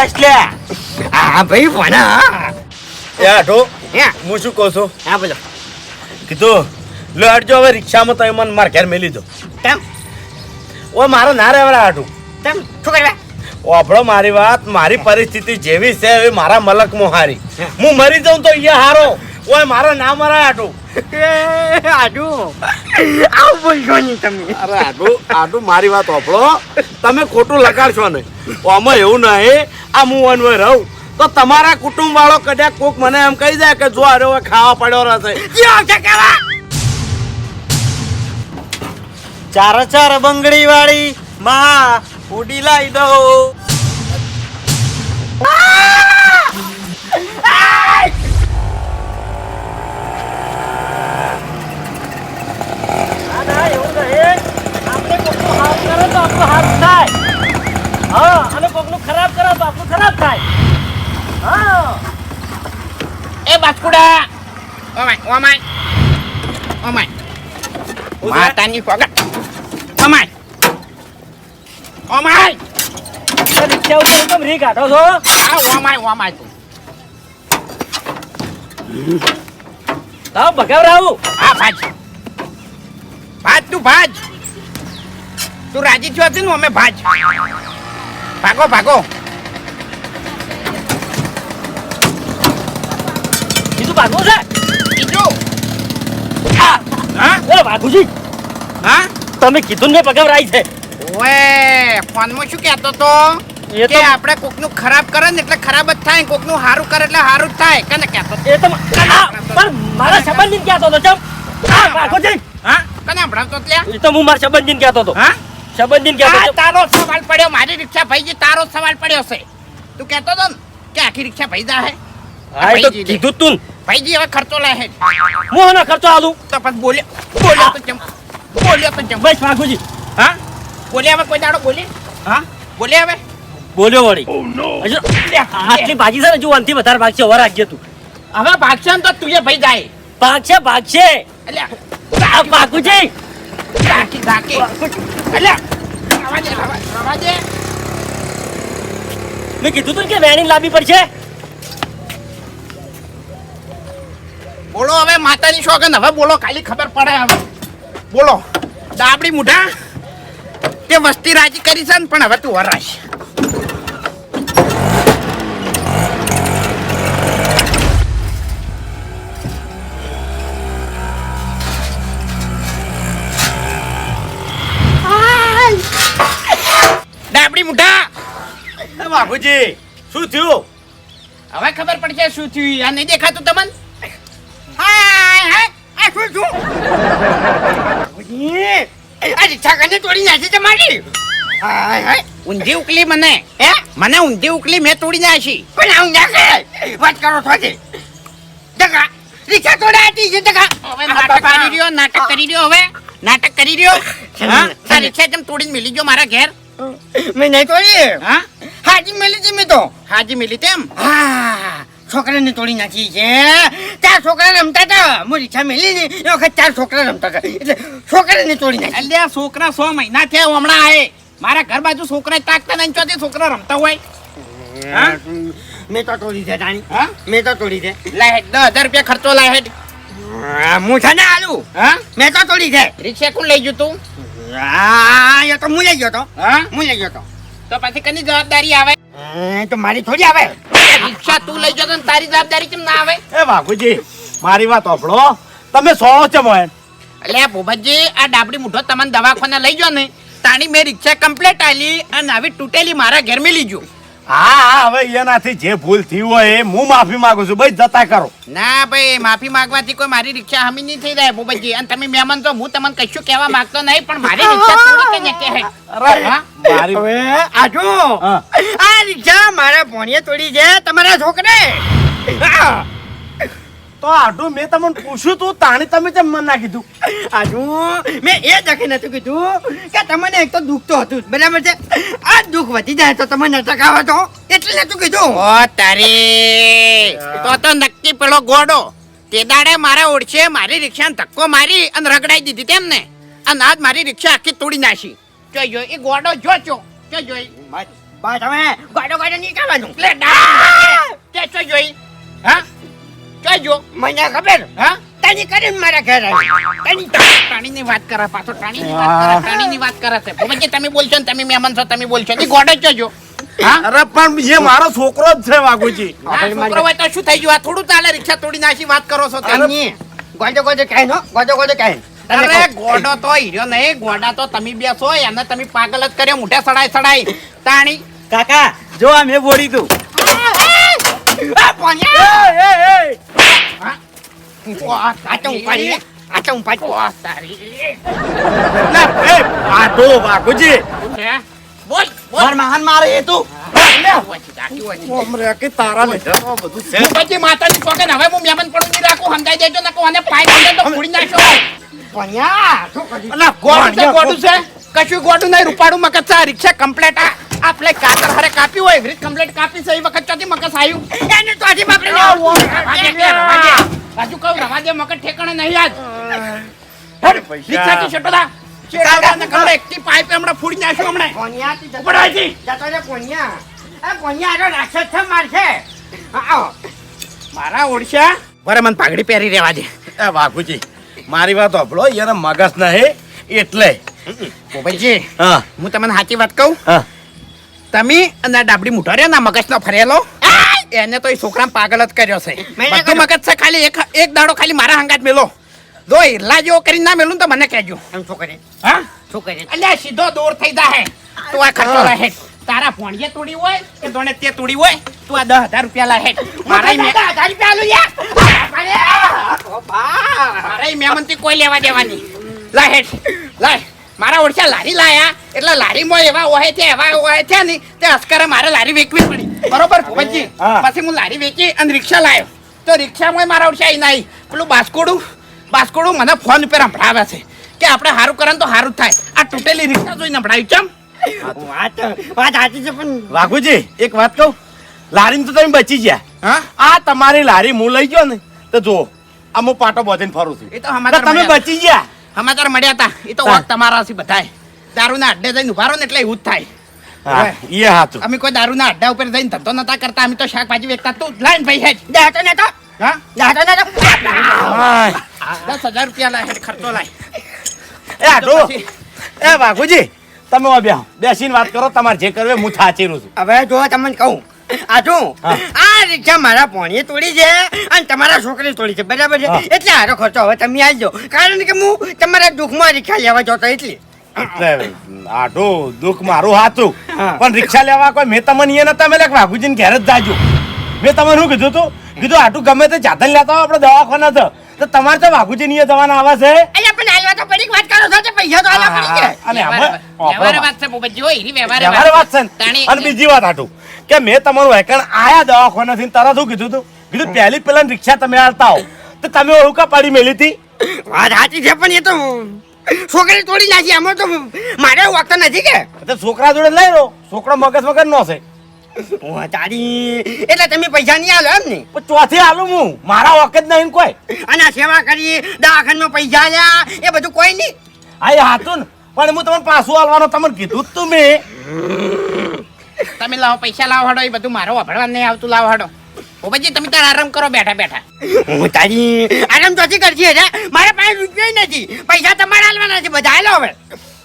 બસ લે હા ભાઈ ભણા એ આઠો હે. હું શું કહું છું? હા બોલો. કીધું લો હવે રિક્ષામાં તો મને મારા ઘેર મેલી દો. તેમ. ઓ મારો ના રહેવાના આઠું કેમ શું કરવા? વાપડો મારી વાત મારી પરિસ્થિતિ જેવી છે એવી મારા મલકમાં હારી. હું મરી જાઉં તો અહીંયા હારો. ઓય મારો ના મરાય આટું. આજુ આવું બોલશો નહીં તમે. અરે આટું આટું મારી વાત ઓભળો તમે ખોટું લગાડશો ને આમાં એવું નહીં. આ હું વનવે રહું. તો તમારા કુટુંબ વાળો કદાચ કોક મને એમ કહી દે કે જો અરે ખાવા પડ્યો રહેશે. ચાર ચાર બંગડી વાળી માં ઉડી લાવી દો માતાની સ્વાગત ઓમાય ઓમાય રિક્ષા ઉપર એકદમ રી કાઢો છો? આ ઓમાય ઓમાય તું. તાવ ભગાવરાવું હા ભાજ. ભાજ તું ભાજ. તું રાજી છો હતી ને અમે ભાજ. ભાગો ભાગો. બીજું ભાગવું છે? બીજું. હા. એ ભાગુજી. હા? તમે કીધું ને ભગાવરાઈ છે ઓએ ફોનમાં શું કહેતો તો? એ તો આપણે કોકનું ખરાબ કરે ને એટલે ખરાબ જ થાય કોકનું સારું કરે એટલે સારું જ થાય. કને કહેતો એ તો પણ મારા સંબંધીને કહેતો હતો ચમ. આ ભાગુજી હા? કને સંભળાવતો તો લ્યા? એ તો હું મારા સંબંધીને કહેતો તો. હા? સંબંધીને કહેતો તારો સવાલ પડ્યો. મારી રિક્ષા ભાઈજી તારો સવાલ પડ્યો છે. તું કહેતો તો ને કે આખી રિક્ષા ભાઈ દા હે. હા તો કીધું તું ભાઈજી હવે ખર્ચો લે હે. હું એનો ખર્ચો આલું? તો પછી બોલ્યો. બોલ્યો તો ચમ. બોલ્યો તો બસ ભાગુજી હા? બોલ્યા હવે કોઈ દાડો બોલી? હા? બોલ્યા હવે? બોલ્યો વળી. હજુ આટલી ભાજી છે ને જો અંતિ વધારે ભાગશે હવે રાખજે તું. હવે ભાગશે ને તો તું એ ભાઈ જાય. ભાગશે ભાગશે. એટલે ભાગુજી રાખી રાખી એટલે રવા દે રવા રવા દે મેં કીધું તું કે વેણી લાવવી પડશે. બોલો હવે માતાની શોખન હવે બોલો ખાલી ખબર પડે હવે. બોલો. દાબડી મુઢા? તે વસ્તી રાજી કરી છે ને પણ હવે તું વરાશ દાબડી મુઢા? એ બાપુજી શું થયું? હવે ખબર પડશે શું થયું આ નહીં દેખાતું તમને? આ શું શું આ રિક્ષા કને તોડી નાખી તમારી હાય હાય ઊંધી ઉકલી મને હે મને ઊંધી ઉકલી મેં તોડી નાખી પણ આવું ના કરે વાત કરો થોડી દગા રીક્ષા તોડાતી છે દગા હવે નાટક કરી રહ્યો નાટક કરી રહ્યો હવે નાટક કરી રહ્યો હા આ રીક્ષા જેમ તોડીને મિલી ગયો મારા ઘેર મેં નહીં તોડી હા હાજી મિલી તી મેં તો હાજી મિલી તેમ હા છોકરાને તોડી નાખી છે ચાર છોકરા રમતા હતા હું રિક્ષા મેલી ને એ વખત ચાર છોકરા રમતા હતા એટલે છોકરાને તોડી નાખી અલ્યા છોકરા સો મહિના થયા હમણાં આયે મારા ઘર બાજુ છોકરા તાકતા નહીં ચોથી છોકરા રમતા હોય મેં તો તોડી છે તાણી હા મેં તો તોડી છે લાહેટ દસ હજાર રૂપિયા ખર્ચો લાહેટ હું છે ને આલુ હા મેં તો તોડી છે રિક્ષા કોણ લઈ ગયું તું હા એ તો હું લઈ ગયો તો હા હું લઈ ગયો તો તો પછી કની જવાબદારી આવે તો મારી થોડી આવે. રિક્ષા તું લઈ જતો ને તારી જવાબદારી કેમ ના આવે? એ બાપુજી મારી વાત ઓફળો તમે સોળો છે મોય એટલે ભૂપતજી આ ડાબડી મુઠો તમને દવાખાને લઈ જાઓ ને તાણી મેં રિક્ષા કમ્પ્લેટ આલી અને આવી તૂટેલી મારા ઘેર મેં ગયું. હા હા હવે એનાથી જે ભૂલ થઈ હોય એ હું માફી માંગુ છું. ભાઈ જતા કરો. ના ભાઈ માફી માંગવાથી કોઈ મારી રિક્ષા હમી નહીં થઈ જાય ભૂપતજી અને તમે મહેમાન તો હું તમને કશું કહેવા માંગતો નહીં પણ મારી રિક્ષા થોડી કે કે હે. અરે હા? હવે આજુ. આ રિક્ષા મારા ભોણીએ તોડી છે તમારા છોકરે. હા. તો આટલું મેં તમને પૂછ્યું તું તાણી તમે કેમ મને ના કીધું. આજુ મેં એ દખી નતું કીધું કે તમને એક તો દુઃખ તો હતું બરાબર છે? આ દુઃખ વધી જાય તો તમે નટક આવે તો એટલે નતું કીધું. ઓ તારે તો તો નક્કી પેલો ગોડો તે દાડે મારા ઓળખે મારી રિક્ષાને ધક્કો મારી અને રગડાઈ દીધી તેમ ને. અને આજ મારી રિક્ષા આખી તોડી નાખી. જો જોઈ એ ગોડો જો જો જો. જોઈ બસ તમે ગોડો ગોડો નીકળવાનું. કરવાનું લે ડા! તે જો જોઈ. હા? ચો જો મને ખબર. હા? તની કરીને મારા ઘરે આવી. તની ની વાત કરા પાછો પ્રાણીની વાત કરે ની વાત કરા છે. ભૂપતજી તમે બોલશો ને તમે મહેમાન છો તમે બોલશો. ની ગોડે જ અરે પણ એ મારો છોકરો જ છે વાઘુજી. છોકરો હોય તો શું થઈ ગયું? આ થોડું ચાલે રિક્ષા તોડી નાખી વાત કરો છો તમે. ગોજો ગોડો ગોડો કહે નો ગોડો ગોજો કહે. અરે ગોડો તો હીરો નહીં ગોડા તો તમે બેસો એને તમે પાગલ જ કર્યો મોઢે સડાઈ સડાય. તાણી. કાકા જો આ મેં બોડી તું માતાની શોખીન, હવે હું મહેમાન પડું નહીં રાખું સમજાઈ દેજો ને કોને પાઈ તો ફોડી નાખ્યો ગોડું છે. કશું ગોડું નહીં રૂપાડું મગજ આ રિક્ષા કમ્પ્લેટ આ. આપણે કાતર હારે કાપી હોય એવી કમ્પ્લેટ કાપી સહી વખત ચોથી મગજ આવ્યું એને તો આજે બાપરે દે દે. બાજુ કહું રવા દે મગજ ઠેકાણે નહીં આજ. રિક્ષા. શેટોદાને ખબર એકટી પાઇપ હમણાં ફોડી નાખ્યું હમણાં. પોન્યા તી જતો ઉપર આવજી. જતો રે આ તો છે મારશે. આવો. મારા ઓડિશા બરે મને પાઘડી પહેરી રહેવા દે. એ વાઘુજી મારી વાત સાંભળો એને મગજ નહીં એટલે ગોપાલજી હા. હું તમને સાચી વાત કહું? હા. તમે અને ડાબડી મુઠો રહ્યો ને મગજનો ફરેલો? એને તો એ છોકરા પાગલ જ કર્યો છે. બધું મગજ છે ખાલી એક એક દાડો ખાલી મારા હંગાત મેલો. જો ઈરલા જેવો કરીને ના મેલું તો મને કહેજો. શું હા? છોકરે. અલ્યા સીધો દોર થઈ જાહે. તું આ ખર્ચો રહે તારા ફોણીએ તોડી હોય કે દોણે તે તોડી હોય તું આ દસ હજાર રૂપિયા લાહે. મારા ઈ મે- મારા ઈ મહેમાનથી કોઈ લેવા દેવાની. લાહે લાય મારા ઓળખ્યા લારી લાયા. એટલે લારીમાં એવા ઓહે છે એવા ઓહે છે ને તે અસ્કરે મારે લારી વેચવી પડી. બરોબર ભુવનજી? પછી હું લારી વેચી અને રિક્ષા લાવ્યો તો રિક્ષામાં મારા ઓળખ્યા એ નહીં પેલું બાસ્કોડું બાસ્કોડું મને ફોન ઉપર સંભળાવે છે કે આપણે સારું કરે તો સારું જ થાય. આ તૂટેલી રિક્ષા જોઈને સંભળાવી ચમ. વાત વાત સાચી છે પણ વાઘુજી એક વાત કહું. લારીમાં તો તમે બચી ગયા. હા? આ તમારી લારી હું લઈ ગયો ને તો જો આ હું પાટો બોધીને ફરું છું. એ તો તો તમે બચી ગયા. સમાચાર મળ્યા હતા એ તો. વાત તમારા છે બધાય. દારૂના અડ્ડે જઈને ઊભા રહો ને એટલે એવું જ થાય. એ હાચું. અમે કોઈ દારૂના અડ્ડા ઉપર જઈને ધંધો નતા કરતા અમે તો શાકભાજી વેચતા. તું લાઈન ભાઈ હેજ જાતો ને તો હા? જાતો ને તો દસ હજાર રૂપિયા લાય ખર્ચો લાય. એ આટો એ બાગુજી તમે ઓ બેહો. બેસીને વાત કરો તમારે જે કરવું હું થાચી રહ્યો છું. હવે જો તમને કહું આ આ રિક્ષા મારા પોણીએ તોડી છે અને તમારા છોકરી તોડી છે. બરાબર છે? એટલે હારો ખર્ચો હવે તમે આવજો કારણ કે હું તમારા દુઃખમાં રિક્ષા લેવા જતો એટલે. એટલે આટો દુઃખ મારું હાથું પણ રિક્ષા લેવા કોઈ મેં તમને એ નતા મેલે વાઘુજીને ઘેર જ જાજો. મેં તમને શું કીધું તું? કીધું આટું ગમે તે જાતન લેતા હોય આપણે દવાખાના તો તો તમારે તો વાઘુજી ની જવાના આવે છે? અહીંયા પણ હાલવા તો પડી વાત કરો છો પૈસા તો હાલવા પડી ગયા અને હવે વ્યવહાર વાત છે ભૂપતજી હોય એની વ્યવહાર વાત છે અને બીજી વાત આટું કે મેં તમારું વેકણ આયા દવાખાનાથી ને તરત શું કીધું તું? કીધું પહેલી પેલા રિક્ષા તમે હાલતા હો તો તમે ઓળખા પાડી મેલી હતી? વાત સાચી છે પણ એ તો છોકરી તોડી નાખી. આમાં તો મારે વખત નથી કે? તો છોકરા જોડે લઈ લો. છોકરો મગજ વગર નો છે. હું તારી એટલે તમે પૈસા નહીં આલો એમ ને ચોથી હાલું હું. મારા વખત નહીં કોઈ. અને આ સેવા કરી દવાખાનામાં પૈસા આલ્યા એ બધું કોઈ નહીં. આ એ હાથું ને. પણ હું તમને પાછું હાલવાનો તમને કીધું જ તું મેં. તમે લાવો પૈસા લાવો હડો એ બધું મારો વાપરવા નહીં આવતું લાવો હડો. ભૂપતજી તમે તાર આરામ કરો બેઠા બેઠા. હું તારી આરામ તો કરજી હે મારા પાસે રૂપિયા નથી. પૈસા તમારે હાલવાના છે બધા હાલો હવે.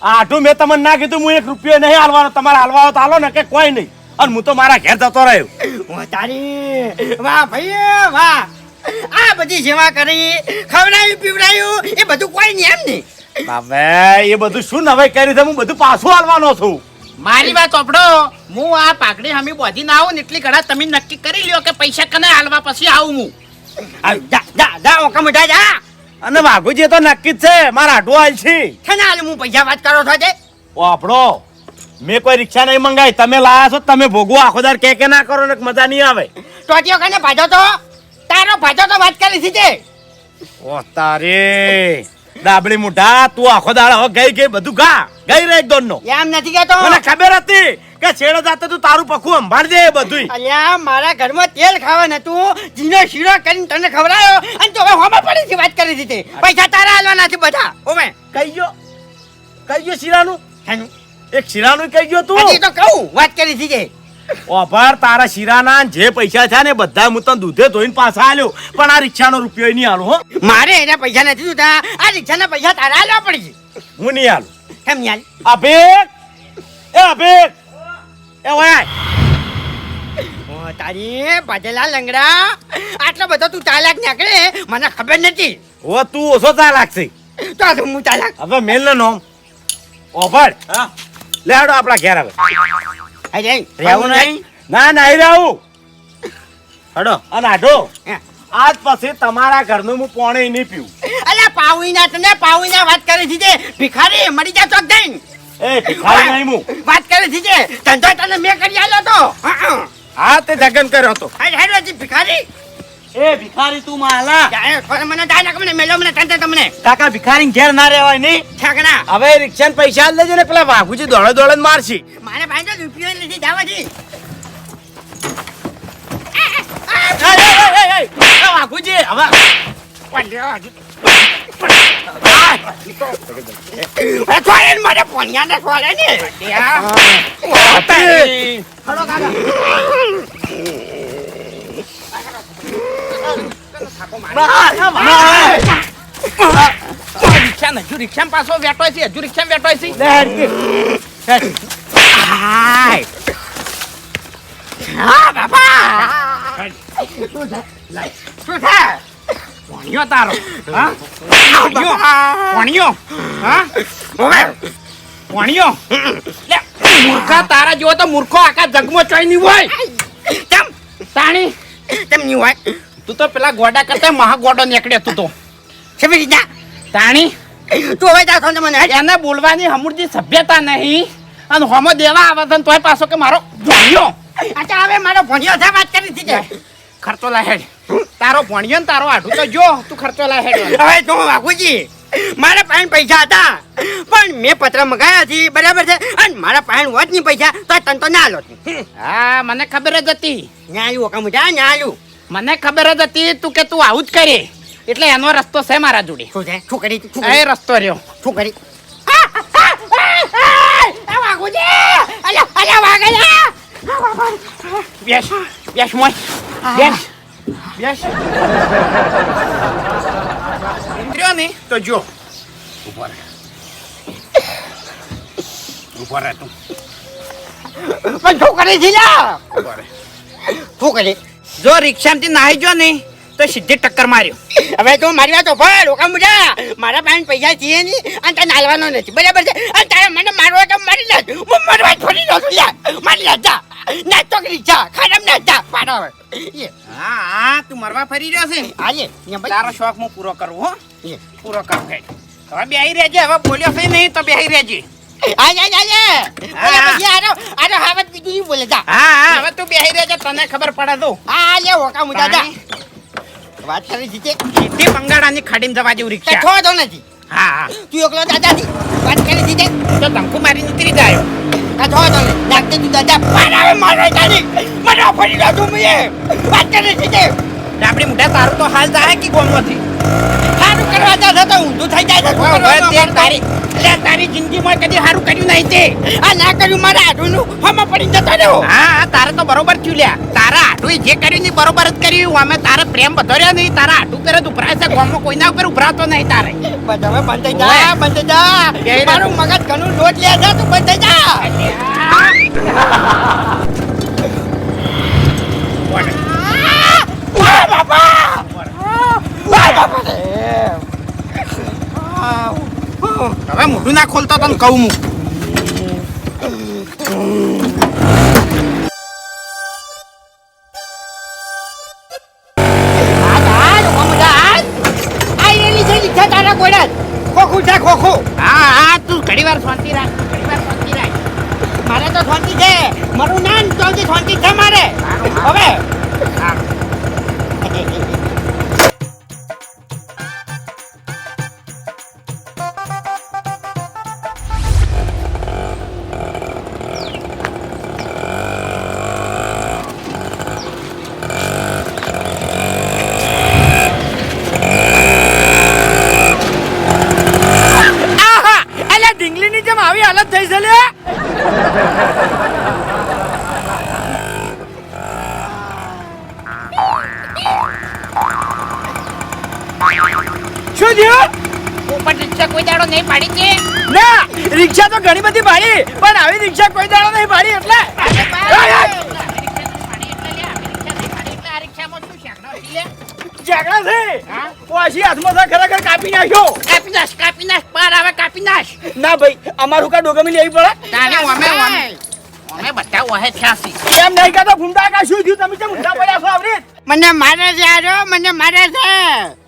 આ મેં તમને ના કીધું હું એક રૂપિયો નહીં હાલવાનો. તમારે હાલવાનો તો હાલો ને કે કોઈ નહીં. અને હું તો મારા ઘેર જતો રહ્યો. હું તારી વાહ ભાઈ વાહ. આ બધી સેવા કરી ખવડાયું પીવડાયું એ બધું કોઈ નહીં એમ નહીં. હવે એ બધું શું નવાઈ કરી છે? હું બધું પાછું હાલવાનો છું. મારી વાત ઓપડો હું આ પાઘડી હમી બોધી ના આવું ને એટલી ઘડા તમે નક્કી કરી લ્યો કે પૈસા કને હાલવા પછી આવું હું. આ જા જા જા ઓકા મોટા જા. અને વાઘુજી તો નક્કી જ છે મારા આટો હાલ છે છે ને હાલ હું પૈસા વાત કરો છો છે વાપડો મેં કોઈ રિક્ષા નહીં મંગાવી. તમે લાયા છો તમે ભોગવો આખો દાર કે કે ના કરો ને મજા નહીં આવે. ટોટીઓ કને ભાજો તો તારો ભાજો તો વાત કરી છે. ઓ તારે. ડાબડી મુઢા તું આખો દાડા હો ગઈ ગઈ બધું ગા. ગઈ રે એક દોન નો એમ નથી કેતો મને ખબર હતી કે છેડો જાતે તું તારું પખું અંભાળ દે બધું અલ્યા મારા ઘરમાં તેલ ખાવા નતું જીનો શીરો કરીને તને ખવડાયો અને તો હવે હોમાં પડી છે વાત કરી દીધી. પૈસા તારા આલવાના છે બધા. ઓમે કઈ ગયો? કઈ ગયો શીરાનું? એક શીરાનું કહી ગયો તું? હજી તો કહું વાત કરી દીધી. ઓભાર તારા શીરાના જે પૈસા છે ને બધા હું તને દૂધે ધોઈને પાછા આલ્યો. પણ આ રિક્ષાનો રૂપિયો નહીં આલો હો. મારે એના પૈસા નથી જોતા. આ રિક્ષાના પૈસા તારા આલવા પડી હું નહીં આલું. કેમ યાર અભિક એ અભિક એ ઓય તારી ભજેલા લંગડા. આટલો બધો તું ચાલાક નીકળે મને ખબર નથી. ઓ તું ઓછો ચા લાગશે તો આ તો હું ચાલાક. હવે મેલ નો નોમ. ઓભાર. લે હાડો આપણા ઘેર હવે અરે રહેવું નહીં? ના નહીં રહેવું. હડો. અને આઢો આજ પછી તમારા ઘરનું હું પોણે નહીં પીવું. અલ્યા પાવીના તને પાવીના વાત કરી દીધી. ભિખારી મરી જા ચોક દઈ એ ભિખારી નહીં હું. વાત કરી દીધી. ધંધો તને મેં કરી આલ્યો તો. હા, તે જગન કર્યો હતો. હજી ભિખારી. એ ભિખારી તું માલા. જાય, મને જાય નાખ મને મેલો મને તંતે તમને. કાકા ભિખારી ઘેર ના રહેવાય નહીં. છાકના હવે રિક્ષા પૈસા આલી દેજે ને પેલા વાઘુજી દોડે દોડે મારશી. મારે ભાઈ તો રૂપિયો નથી જવાથી વાઘુજી હવે. છોડે ને મારે પોણિયાને છોડે ને. રિક્ષા ને રિક્ષા પાછો વેટો છે હજુ હા શું થાય ભણ્યો તારો હા ભણ્યો હા ભણ્યો મૂર્ખા તારા જેવો તો મૂર્ખો આખા જગમાં ચોઈ નહીં હોય. કેમ? તાણી? કેમ નહીં હોય? તું તો પેલા ગોડા કરતા મહા ગોડો નીકળ્યો તું તો. સમજી જા. તાણી તું હવે જા થોડે મને. એને બોલવાની હમુરજી સભ્યતા નહીં. અને હોમો દેવા આવે છે તોય પાછો કે મારો ભણ્યો. અચ્છા હવે મારો ભણ્યો છે વાત કરી દીધી ખર્ચો લા હેડ. તારો ભણ્યો ને તારો આઢું તો જો તું ખર્ચો લાહેડ હવે તો બાપુજી મારા પાસે પૈસા હતા. પણ મેં પત્ર મંગાયા છે બરાબર છે? અને મારા પાસે હોત નહીં પૈસા તો તને તો ના લો હા મને ખબર જ હતી. ન્યાયું ઓકા મુજા ન્યાયું. મને ખબર જ હતી તું કે તું આવું જ કરે. એટલે એનો રસ્તો છે મારા જોડે. શું છે? શું કરી? એ રસ્તો રહ્યો. શું કરી? અલ્યા અલ્યા વાઘયા બેસ બેસ મોય. બેસ બેસ. રહ્યો ને તો જો. ઊભો રહે. ઊભો રહે તું. પણ શું કરી છે ઊભો રહે. શું કરી જો રિક્ષામાંથી નાહી જો ને તો સીધી ટક્કર માર્યો. હવે તું મારી વાત ઓફર ઓકા મુજા. મારા પાસે પૈસા છે નહીં અને તને હાલવાનો નથી. બરાબર છે? અને તારે મને મારવો તો મારી લે હું મારવા છોડી દઉં છું યાર. મારી લે જા. ના તો જા. ખાડમ ના જા. પાડો હવે. હા હા તું મરવા ફરી રહ્યો છે? આજે તારો શોખ હું પૂરો કરું હો. પૂરો કરું હવે બેહી રહેજે. હવે બોલ્યો છે નહીં તો બેહી રહેજે. આય આય આય ઓલા પછી આરો આરો હાવત બીજું બોલે જા. હા હા હવે તું બેહી રહેજે તને ખબર પડે તો. આ લે ઓકા મુજા જા વાત કરી છે તે બંગાળાની ખાડીમાં જવા જેવું રિક્ષા. ખો તો નથી. હા હા. તું એકલો દાદાજી વાત કરી છે તો ધંકુ મારી નીકળી જાય. આ તો નહીં નાખતે તું દાદા પાડાવે મારે તારી. મને ફરી દો તું મને વાત કરી છે આપણી મોઢા તારું તો હાલ જાય કે ગોમમાંથી? સારું કરવા જા તો થઈ જાય છે શું કરવાનું તે તારી. તારી જિંદગીમાં કદી સારું કર્યું નહીં તે. આ ના કર્યું મારા આઢુનું હમણાં પડી જતો રહ્યો. હા તારે તો બરોબર થયું લ્યા તારા આઢુએ જે કર્યું ને બરોબર જ કર્યું. અમે તારે પ્રેમ બધો રહ્યો નહીં. તારા આઢુ કરે તો ઉભરાય છે. ગામમાં કોઈના ઉપર ઉભરાતો નહીં તારે. બસ હવે બંધ થઈ જા બંધ થઈ જા. મારું મગજ ઘણું લોટ લે જા તું બંધ થઈ જા. બાપા. રે. હવે મોઢું ના ખોલતા તને કહું હું ખોખું હા હા તું ઘડી વાર શાંતિ રાખ એટલે ઝઘડા છે? હા? હાથમાં ખરેખર કાપી નાખ્યો? કાપી નાખ કાપી નાખ પાર આવે કાપી નાખ. ના ભાઈ અમારું કા ડોગમી લેવી પડે? તારે અમે અમે અમે બધા ઓહે થયા એમ નહીં કહેતો? ફૂમતા કા શું થયું? તમે ઊંધા પડ્યા છો આવરી મને મારે છે આજો મને મારે છે.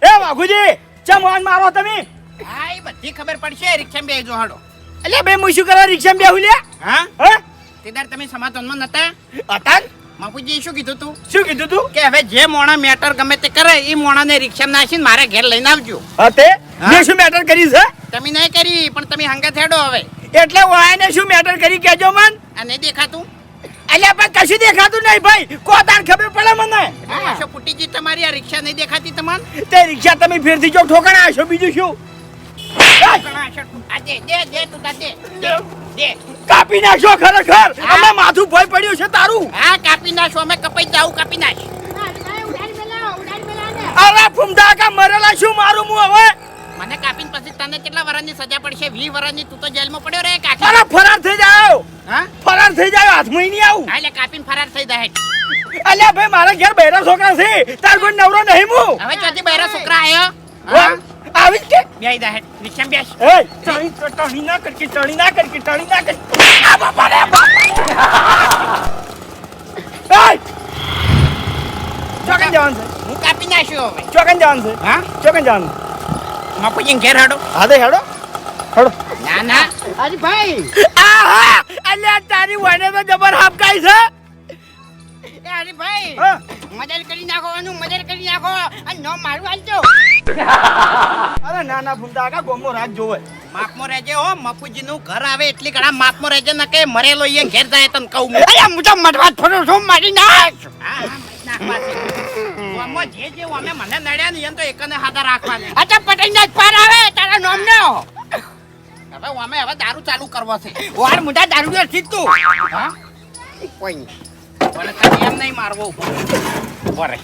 એ વાઘુજી ચમ વાન મારો તમે? હા બધી ખબર પડશે રિક્ષામાં બેજો હાડો એટલે બે હું શું કરવા રિક્ષામાં બેહું લ્યા. હા? હા? તેદાર તમે સમાધાનમાં નતા? હતા બાપુજી શું કીધું તું? શું કીધું તું? કે હવે જે મોણા મેટર ગમે તે કરે એ મોણાને રિક્ષા નાખીને મારા ઘેર લઈને આવજો. હતે તે? મેં શું મેટર કરી છે? તમે નહીં કરી પણ તમે હંગા થેડો હવે. એટલે વાયને શું મેટર કરી કેજો મન? અને દેખાતું? અલ્યા પણ કશું દેખાતું નહીં ભાઈ. કોતાર ખબર પડે મને? આશો ફૂટીજી તમારી આ રિક્ષા નહીં દેખાતી તમને? તે રિક્ષા તમે ફેરથી જો ઠોકણા આશો બીજું શું? આ દે દે દે તું દે કાપી નાખશો ખરેખર? અમે માથું ભય પડ્યું છે તારું. હા કાપી નાખો અમે કપાઈ જાવ કાપી નાખ. અરે ફુમદા કા મરેલા શું મારું હું હવે? મને કાપીને પછી તને કેટલા વરાની સજા પડશે? 20 વરાની તું તો જેલમાં પડ્યો રે કાકી અરે ફરાર થઈ જાવ હા? ફરાર થઈ જાઓ હાથમાં નહીં આવું. એટલે કાપીને ફરાર થઈ જાય. અલ્યા ભાઈ મારા ઘેર બૈરા છોકરા છે. તાર કોઈ નવરો નહીં હું હવે ચોથી બૈરા છોકરા આયો? વાહ, આવી કે? બેહી દા રિક્ષા બેસ? એ! ટણી ટણી ના કરકી ટણી ના કરકી ટણી ના કરકી. આ બાપા રે બાપ! એ! ચોકન જવાનું છે. હું કાપી નાખ્યો હવે. ચોકન જવાનું છે. હા? ચોકન જવાનું. મફુજીને ઘેર હાડો. હા દે હેડો. હેડો. ના ના. અરે ભાઈ આહા! અલ્યા તારી વડે તો જબર હાપકાઈ છે. અરે ભાઈ હા. મદદ કરી નાખવાનું મદદ કરી નાખો. અને નો મારું આલજો અરે ના ના ફૂમતા કા ગોમો રાત જોવે. માપમાં રહેજે હો મફુજીનું ઘર આવે એટલી ઘણા માપમાં રહેજે ન કે મરેલો એ ઘેર જાય તને કહું. અરે હું તો મટવા ફરું છું મારી નાખ. જે જે અમે મને નડ્યા ને એમ તો એકને હાથા રાખવાના. અચ્છા પટેલ ના પાર આવે તારા નોમ નો હવે અમે હવે દારૂ ચાલુ કરવો છે. વાર મોટા દારૂ તું હા? કોઈ નહીં. પણ તને એમ નહીં મારવો બરે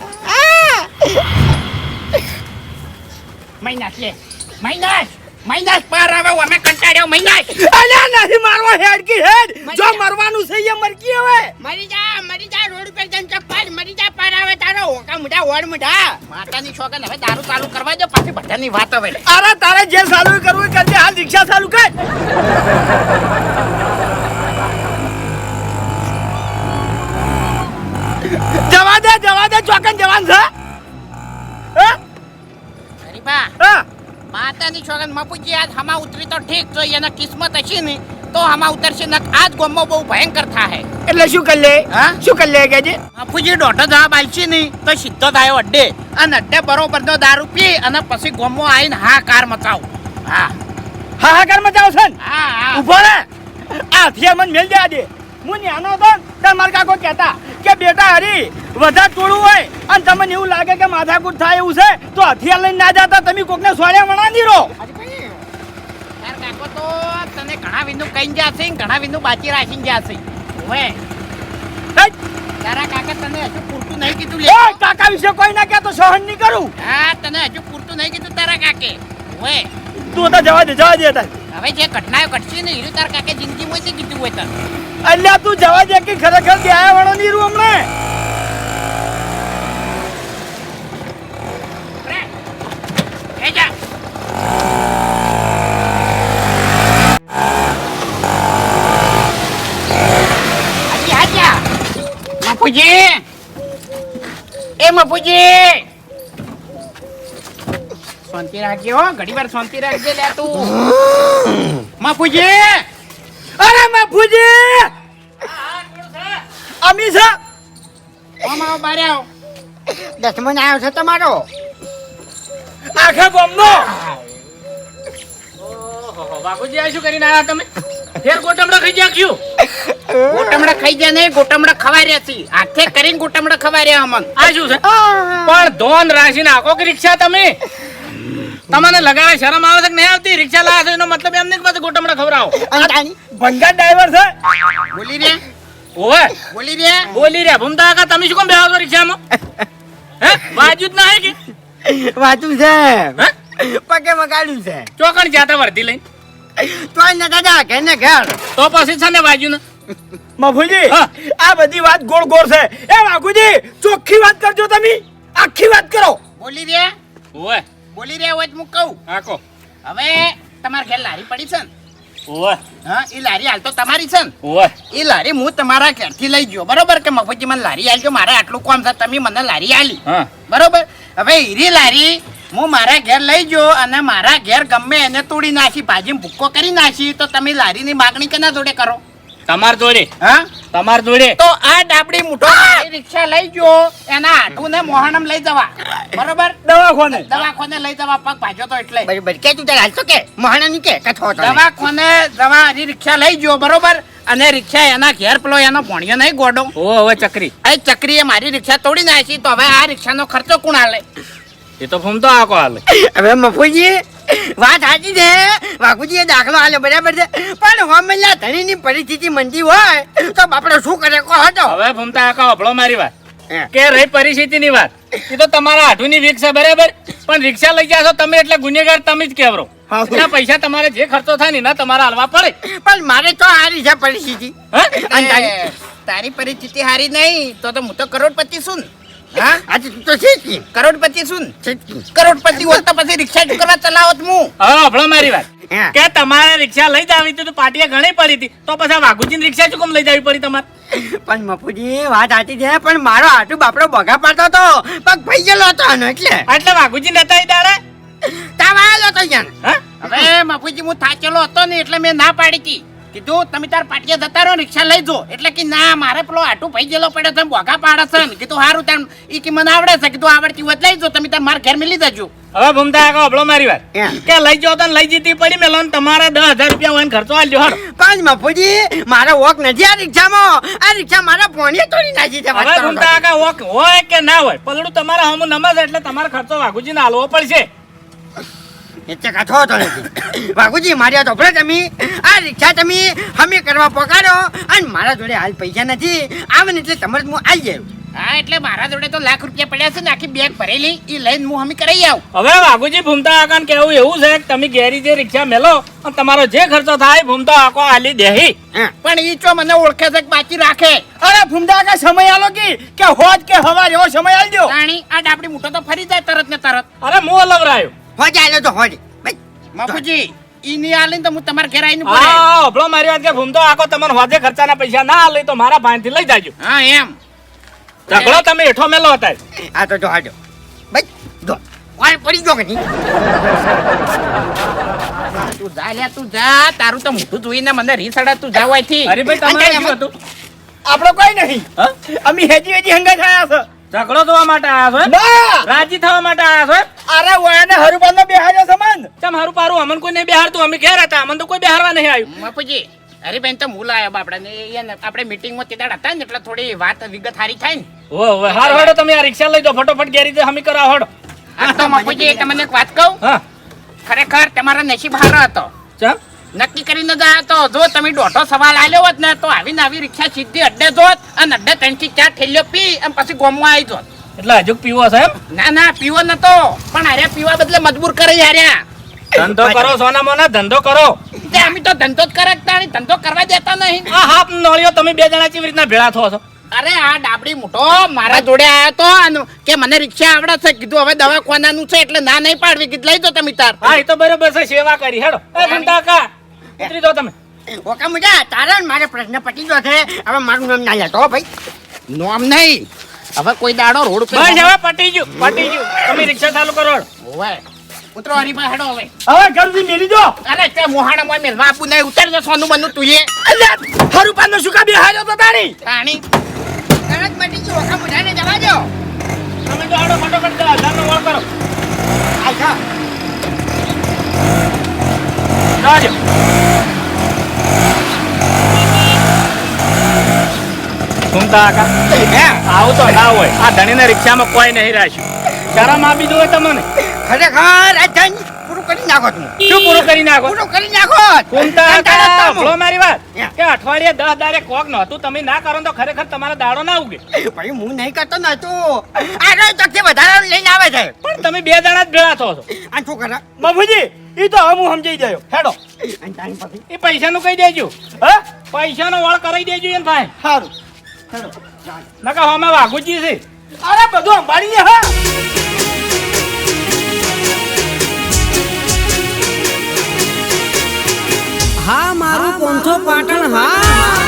લે. મહિનાશ મહિનાશ પાર આવે અમે કંટાળ્યો મહિનાશ અલ્યા નથી મારવો હેડ. કી હેડ જો. મરવાનું છે એ મરકી હવે. મરી જા મરી જા રોડ પર જન ચપ્પલ મરી જા પાર આવે તારો. ઓકા મોટા ઓડ મોટા માતાની શોખન હવે દારૂ ચાલુ કરવા દો પછી બધાની વાત હવે. અરે તારે જે ચાલુ કરવું કરજે. હાલ દીક્ષા ચાલુ કર. જવા દે જવા દે ચોકન જવાન છે. હા? હા? માતાની શોખન મપુજી આજ હમા ઉતરી તો ઠીક જો એના કિસ્મત હશે ને તો હમા ઉતરશે ન આજ ગોમો બહુ ભયંકર થાય એટલે શું કરી લે? હા? શું કરી લે કેજે મપુજી ડોટો જવાબ બાલશે નહીં તો સીધો થાય અડ્ડે અને અડ્ડે બરોબરનો દારૂ પી અને પછી ગોમો આવીને હા કાર મચાવ. હા. હાહાકાર મચાવ છે ને? હા હા. ઊભો રે આ હથિયાર મને મેલ દે દે હું ન્યાનો હતો ત્યારે મારા કાકો કહેતા કે બેટા હરી વધારે ટોળું હોય અને તમને એવું લાગે કે માથાકૂટ થાય એવું છે તો હથિયાર લઈને ના જતા તમે કોકને સોળ્યા વણાની રહો કાકો તો તને ઘણા વિંદુ કઈ જશે ઘણા વિંદુ બાચી રાખીને જશે હવે તારા કાકા તને હજુ પૂરતું નહીં કીધું લે. કાકા વિશે કોઈ ના કહેતો સહન નહીં કરું. હા તને હજુ પૂરતું નહીં કીધું તારા કાકે. તું તો જવા દે જવા દે તાર. હવે જે ઘટનાઓ ઘટશે ને હીરું તારા કાકે જિંદગીમાં જ નહીં કીધું હોય તને. અલ્યા તું જવા દે કે ખરેખર ગયા વાળો નહીં રૂ હમણે? રે, એ જા. હાજી, હાજી. મફુજી. એ મફુજી. શાંતિ રાખજે હો ઘડી વાર શાંતિ રાખજે લે તું. માફુજી! અરે માફુજી! અમી છે? અમારો બારે આવ. દસમન આવ્યો છે તમારો. આખા બોમ્બનો બાપુજી આ શું કરીને આવ્યા તમે? ફેર ગોટમડા ખાઈ જાખ્યું ગોટમડા ખાઈ ગયા નહીં ગોટમડા ખવાઈ રહ્યા છે હાથે કરીને ગોટમડા ખવાઈ રહ્યા અમન આ શું છે? પણ ધોન રાખીને આખો કે રિક્ષા તમે? તમને લગાવે શરમ આવે છે કે નહીં આવતી? રિક્ષા લાવે છે એનો મતલબ એમ નહીં કે પાછું ગોટમડા ખવડાવો. ભંગાર ડ્રાઈવર છે. બોલી રે ઓવે. બોલી રે બોલી રહ્યા. ભૂમતા કાકા તમે શું કેમ બેહો છો રિક્ષામાં? હે? વાજુ જ ના હે કે? વાજુ છે. હે? પગે મગાડ્યું છે. ચોકણ જાતા વર્ધી લઈને. તોય ને દાદા ઘેર ને ઘેર. તો પછી છે ને વાજુ ને? મફુજી હા. આ બધી વાત ગોળ ગોળ છે. એ વાઘુજી ચોખ્ખી વાત કરજો તમે. આખી વાત કરો. બોલી રે ઓય બોલી રહ્યા હોય તો હું કહું. આકો હવે તમારા ઘેર લારી પડી છે ને? હા એ લારી હાલ તો તમારી છે ને? એ લારી હું તમારા ઘેરથી લઈ ગયો. બરોબર કે મફતજી મને લારી આલજો મારે આટલું કામ છે તમે મને લારી આલી બરોબર? હવે હીરી લારી હું મારા ઘેર લઈ ગયો અને મારા ઘેર ગમે એને તોડી નાખી ભાજી ભૂક્કો કરી નાખી તો તમે લારીની માગણી કેના જોડે કરો? તમાર જોડે. હા? તમાર જોડે. તો આ ડાબડી મૂઠો રિક્ષા લઈ ગયો. એના આઠું ને મોહાણમ લઈ જવા. બરોબર? દવાખોને. દવાખોને લઈ જવા. પગ ભાજો તો એટલે. બરોબર. કે તું તારે હાલતો કે? મહાણાની કે? કથો દવાખોને દવા હરી રિક્ષા લઈ ગયો બરોબર? અને રિક્ષા એના ઘેર પેલો એનો ભણ્યો નહીં ગોડો. ઓ હવે ચકરી. એ મારી રિક્ષા તોડી નાખી તો હવે આ રિક્ષાનો ખર્ચો કોણ હાલે? એ તો ફૂમતો આકો હાલે. હવે મફુજી વાત સાચી છે? વાઘુજીએ દાખલો આલ્યો બરાબર છે? પણ હોમેલા ધણીની પરિસ્થિતિ મંદી હોય તો બાપડો શું કરે? કહો હતો હવે ફૂમતા આખા અભળો મારી વાત. કે રહી પરિસ્થિતિની વાત. એ તો તમારા આઠુની વીક છે બરાબર? પણ રિક્ષા લઈ જાશો તમે એટલે ગુનેગાર તમે જ કેવરો. હા. પૈસા તમારે જે ખર્ચો થાય ને એના તમારે હાલવા પડે. પણ મારે તો હારી છે પરિસ્થિતિ. તારી- તારી પરિસ્થિતિ હારી નહીં તો તો હું તો કરોડપતિ છું ને. હા? આજે તું તો છે કરોડપતિ શું કી. કરોડપતિ હોત તો પછી રિક્ષા જ કરવા ચલાવત હું હવે અભળો મારી વાત. કે તમારે રિક્ષા લઈ જાવી હતી તો પાટિયા ઘણી પડી હતી. તો પછી વાઘુજી રિક્ષા ચુકમ લઈ જાવી પડી તમારે? પણ મફુજી વાત સાચી છે પણ મારો આટુ બાપડો બગા પાડતો હતો પગ ભાઈ ગયેલો હતો એટલે. એટલે વાઘુજી નતા ઈ દાડે? તાવ આવેલો હતો યાર હવે મફુજી હું થાકેલો હતો ને એટલે મેં ના પાડી હતી. કીધું તમે તાર પાટિયા જતા રહો રિક્ષા લઈ જો. એટલે કે ના મારે પેલો આટું ભાઈ ગયેલો પડે તમે બોગા પાડે છે. ને કીધું સારું તેમ ઈ કે મને આવડે છે. કીધું આવડતી હોત લઈ જો તમે તાર મારા ઘેર મિલી જજો. હવે ભૂમતા આકો અબળો મારી વાત. કે લઈ જાઓ તો લઈ જીતી પડી મેં લોન તમારે દસ હજાર રૂપિયા હોય ખર્ચો આલજો પાંચ પણ મફુજી મારા વોક નથી આ રિક્ષામાં. આ રિક્ષા મારા પોણીએ તોડી નાખી છે હવે ભૂમતા આકા વોક હોય કે ના હોય પલડું તમારા હમું નમસ એટલે તમારે ખર્ચો વાઘુજીને હાલવો પડશે. એટલે કાથો હતો નથી બાપુજી મારી આ ધોપડે તમે. આ રિક્ષા તમે અમે કરવા પકાડો અને મારા જોડે હાલ પૈસા નથી. આવે ને એટલે તમારે હું આવી જાય હા એટલે મારા જોડે તો લાખ રૂપિયા પડ્યા છે ને આખી બેગ ભરેલી એ લઈને હું અમે કરાવી આવું. હવે વાઘુજી ભૂમતા આકાને કેવું એવું છે કે તમે ઘેરી જે રિક્ષા મેલો અને તમારો જે ખર્ચો થાય ભૂમતા આકો હાલી દેહી. હા. પણ ઈ ચો મને ઓળખે છે બાકી રાખે? અરે ભૂમતા આકા સમય આલો કે? કે હોજ કે હવા એવો સમય આલજો રાણી આ ડાબડી મૂઠો તો ફરી જાય તરત ને તરત. અરે હું અલવરાયો હોજે આલો તો હોજે બાપુજી ઈ આલીને તો હું તમારા ઘેર આવીને બોલે હા અભળો મારી વાત કે ભૂમતો આકો તમને હોજે ખર્ચાના પૈસા ના આલે તો મારા ભાઈથી લઈ જાજો. હા એમ. ઝઘડો તમે હેઠો મેલો હતા આ તો જો હાજો ભાઈ જો. વાળ પડી ગયો કે નહીં? તું જા લ્યા તું જા. તારું તો મોઢું જોઈને મને રીસડા તું જવાયથી હરીભાઈ તમારે શું હતું? આપણો કોઈ નહીં. હા? અમે હેજી હેજી હંગા થયા છે. ઝઘડો થવા માટે આવ્યા છો? રાજી થવા માટે આવ્યા છો? અરે વયાને હરુબાન નો બેહાડ્યો સમાન તમ હરુ પારુ? અમન કોઈ નહીં બેહારતું અમે ઘેર હતા અમન તો કોઈ બેહારવા નહીં આવ્યું. બાપુજી બેન તો મૂળ આવ્યો બાપડાને એને આપણે મીટિંગમાં તે દાડ હતા ને એટલે થોડી વાત વિગત હારી થાય ને. ઓ હવે હાર હડો તમે આ રિક્ષા લઈ દો ફટોફટ ગેરી દે હમી કરાવો હડો આ તો બાપુજી તમને એક વાત કહું? હા. ખરેખર તમારો નસીબ હારો હતો. ચમ? નક્કી કરીને જ આવ્યો તો જો તમે દોઢો સવાલ આલ્યો હોત ને તો આવીને આવી રિક્ષા સીધી અડ્ડે જોત અને અડ્ડે ત્રણથી ચાર ઠેલ્યો પી અને પછી ગોમવા આવી જોત. એટલે હજુ પીવો સાહેબ ના ના પીવો નતો. પણ અરે પીવા બદલે મજબૂર કરી હાર્યા ધંધો કરો સોના મોના ધંધો કરો. તે અમે તો ધંધો જ કરતા નહીં ધંધો કરવા દેતા નહીં. આ હાફ નળિયો તમે બે જણા કેવી રીતના ભેળા થો છો? અરે આ ડાબડી મોટો મારા જોડે આવ્યો તો અને કે મને રિક્ષા આવડે છે કીધું હવે દવા દવાખાનાનું છે એટલે ના નહીં પાડવી કીધું લઈ દો તમે તાર. હા એ તો બરોબર છે સેવા કરી હેડો. એ ઘંટા કા ઉતરી દો તમે. ઓકા મુજા તારા મારે પ્રશ્ન પતી ગયો છે. હવે મારું નામ ના લેતો ભાઈ. નોમ નહીં. હવે કોઈ દાડો રોડ પર બસ હવે પટી ગયું પટી ગયું. તમે રિક્ષા ચાલુ કરો. ઓવે ઉતરો હરીફા હેડો હવે. હવે ગરજી મેલી જો અરે તે મોહાણા મોય મેલવા આપું નહીં ઉતર જો સોનું બનવું તું એ. હરું પાનો સુકા શું કા તો તારી રાણી કણક મટી ગયો ઓકા મુજાને જવા દો. તમે તો હેડો ફટોફટ જાઓ, હજારનો વળ કરો. આછા જાજો ઘૂમતા હે? આવું તો ના હોય. આ ધણીને રિક્ષામાં કોઈ નહીં રાખ્યું. શરમ આપી દો તમને? ખરેખર આ ધણી પૂરું કરી નાખો તું શું પૂરું કરી નાખો? પૂરું કરી નાખો. કંટાળો હતા, ભલો મારી વાત. કે અઠવાડિયે દસ દાડે કોક નહોતું તમે ના કરો ને તો ખરેખર તમારો દાડો ના ઉગે. ભાઈ હું નહીં કરતો નતું આગળ ચોકથી વધારે લઈને આવે છે. પણ તમે બે જણા જ ભેળા થો છો. આ શું કરે? બાપુજી ઈ તો હવે હું સમજાઈ ગયો. હેડો. એ પૈસાનું કહી દેજો. હ? પૈસાનો વળ કરાવી દેજો એમ ભાઈ. સારું નકા હોમે વાઘુજી છે. અરે બધું અંબાડી હા. હા મારું પોંથો પાટણ હા.